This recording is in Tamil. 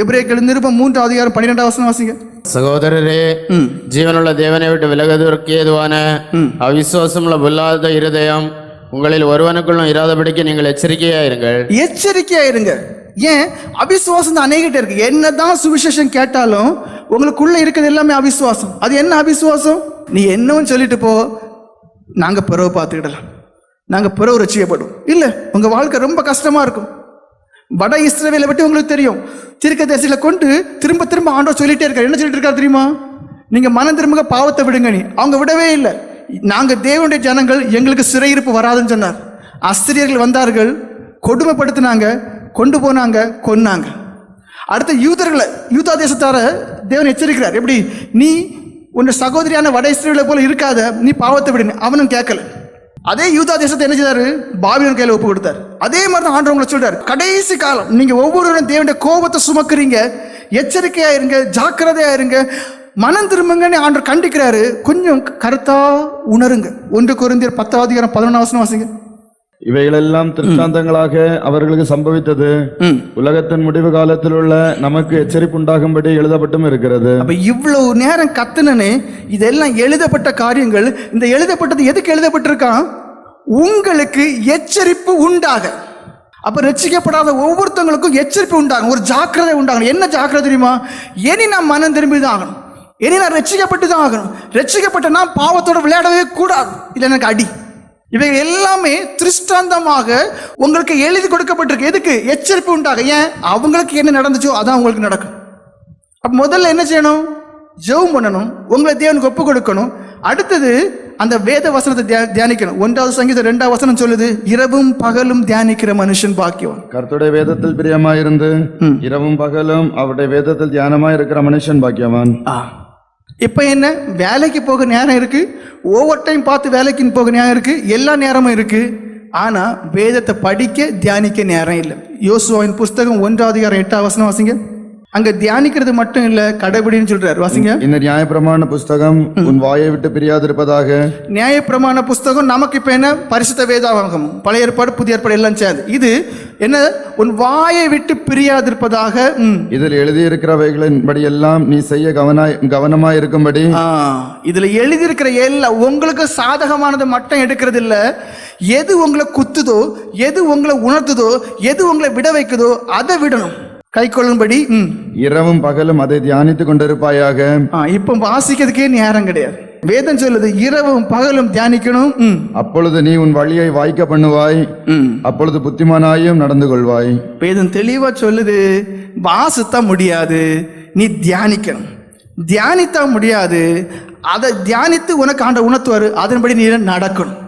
எபிரேக்கள் நிருபம் மூன்று அதிகாரம் பன்னிரெண்டாம் வசனம் வாசிங்க. சகோதரரே ஜீவனுள்ள தேவனை விட்டு விலகுவதற்கு ஏதுவான அவிசுவாசமுள்ள பொல்லாத இருதயம் உங்களில் ஒருவனுக்குள்ளும் இராதபடிக்கு நீங்கள் எச்சரிக்கையா இருங்கள் எச்சரிக்கையா இருங்க ஏன்? அவிசுவாசம் தான் அநேகிட்ட இருக்கு. என்னதான் சுவிசேஷம் கேட்டாலும் உங்களுக்குள்ள இருக்கிறது எல்லாமே அவிசுவாசம். அது என்ன அவிசுவாசம்? நீ என்னவும் சொல்லிட்டு போ. நாங்க பிறகு பார்த்துக்கிடலாம். நாங்க பிறகு ரசிக்கப்படும் இல்ல உங்க வாழ்க்கை ரொம்ப கஷ்டமா இருக்கும். வட இஸ்ரவேலை பற்றி உங்களுக்கு தெரியும். திருக்க தரிசிகளை கொண்டு திரும்ப திரும்ப ஆண்டவர் சொல்லிட்டே இருக்காரு. என்ன சொல்லிட்டு இருக்காரு தெரியுமா? நீங்க மனம் திரும்ப பாவத்தை விடுங்க நீ. அவங்க விடவே இல்லை. நாங்க தேவனுடைய ஜனங்கள் எங்களுக்கு சிறையிருப்பு வராதுன்னு சொன்னார். ஆசிரியர்கள் வந்தார்கள் கொடுமைப்படுத்தினாங்க கொண்டு போனாங்க கொன்னாங்க. அடுத்த யூதர்களை யூதா தேசத்தார தேவன் எச்சரிக்கிறார். எப்படி? நீ உன் சகோதரியான வட இஸ்ரேலை போல இருக்காத நீ பாவத்தை விடுங்க அவனும் கேட்கல. அதே யூதா தேசத்தை என்ன செய்தாரு? பாபிலோன் கையில் ஒப்பு கொடுத்தார். அதே மாதிரி தான் ஆண்டவர் உங்களை சொல்றாரு. கடைசி காலம் நீங்க ஒவ்வொருவரும் தேவனுடைய கோபத்தை சுமக்குறீங்க எச்சரிக்கையா இருங்க ஜாக்கிரதையா இருங்க மனம் திரும்புங்கன்னு ஆண்டர் கண்டிக்கிறாரு. கொஞ்சம் கருத்தா உணருங்க. ஒன்று குறைந்த பத்தாவது அதிகாரம் வாசிங்க. இவைகளெல்லாம் திருஷ்டாந்தங்களாக அவர்களுக்கு சம்பவித்தது. உலகத்தின் முடிவு காலத்தில் உள்ள நமக்கு எச்சரிப்பு உண்டாகும்படி எழுதப்பட்டும் இருக்கிறது. அப்ப இவ்வளவு நேரம் கத்துனனே இதெல்லாம் எழுதப்பட்ட காரியங்கள் இந்த எழுதப்பட்டது எதுக்கு எழுதப்பட்டிருக்கான் உங்களுக்கு எச்சரிப்பு உண்டாக. அப்ப ரட்சிக்கப்படாத ஒவ்வொருத்தவங்களுக்கும் எச்சரிப்பு உண்டாகும் ஒரு ஜாக்கிரதை உண்டாகணும். என்ன ஜாக்கிரதை தெரியுமா? இனி நான் மனம் திரும்பி தான் ஆகணும். இனி நான் ரட்சிக்கப்பட்டு தான் ஆகணும். ரட்சிக்கப்பட்ட நான் பாவத்தோட விளையாடவே கூடாது. இல்லை எனக்கு அடி. இவைகள் எல்லாமே திருஷ்டாந்தமாக உங்களுக்கு எழுதி கொடுக்கப்பட்டிருக்கு. எதுக்கு? எச்சரிப்பு உண்டாக. ஏன்? அவங்களுக்கு என்ன நடந்துச்சோ அதான் உங்களுக்கு நடக்கும். அப்ப முதல்ல என்ன செய்யணும்? ஜெபம் பண்ணணும். உங்களை தேவனுக்கு ஒப்பு கொடுக்கணும். அடுத்தது அந்த வேத வசனத்தை தியா- தியானிக்கணும். ஒன்றாவது சங்கீதம் ரெண்டாவது வசனம் சொல்லுது இரவும் பகலும் தியானிக்கிற மனுஷன் பாக்கியம் கர்த்தருடைய வேதத்தில் பிரியமாயிருந்து இரவும் பகலும் அவருடைய வேதத்தில் தியானமாய் இருக்கிற மனுஷன் பாக்கியவான். இப்போ என்ன? வேலைக்கு போக நேரம் இருக்குது ஓவர் டைம் பார்த்து வேலைக்கு போக நேரம் இருக்குது எல்லா நேரமும் இருக்குது ஆனால் வேதத்தை படிக்க தியானிக்க நேரம் இல்லை. யோசுவாவின் புஸ்தகம் ஒன்றாவது அதிகாரம் எட்டாம் வசனம் வாசிங்க. அங்க தியானிக்கிறது மட்டும் இல்ல கடைபிடின்னு சொல்றாரு. வாசிங்க. இந்த நியாயப்பிரமாண புஸ்தகம் உன் வாயை விட்டு பிரியாதிருப்பதாக. நியாயப்பிரமாண புஸ்தகம் நமக்கு இப்போ என்ன? பரிசுத்த வேதாகமம். பழைய ஏற்பாடு புதிய ஏற்பாடு எல்லாம் சேர்ந்து இது என்ன? உன் வாயை விட்டு பிரியாதிருப்பதாக. இதில் எழுதியிருக்கிறவைகளின்படி எல்லாம் நீ செய்ய கவனாய் கவனமாய் இருக்கும்படி. இதுல எழுதியிருக்கிற எல்லா உங்களுக்கு சாதகமானது மட்டும் எடுக்கிறது இல்ல. எது உங்களை குத்துதோ எது உங்களை உணர்த்துதோ எது உங்களை விட வைக்குதோ அதை விடணும். கை கொள்ளும்படி ம். இரவும் பகலும் அதை தியானித்துக் கொண்டிருப்பாயாக. இப்போ வாசிக்கிறதுக்கே நேரம் கிடையாது. வேதம் சொல்லுது இரவும் பகலும் தியானிக்கணும் ம். அப்பொழுது நீ உன் வழியை வாய்க்க பண்ணுவாய். ம். அப்பொழுது புத்திமானாயும் நடந்து கொள்வாய். வேதம் தெளிவா சொல்லுது வாசித்தா முடியாது நீ தியானிக்கணும். தியானித்தா முடியாது அதை தியானித்து உனக்கு ஆண்ட உணர்த்துவாரு அதன்படி நீ நடக்கணும்.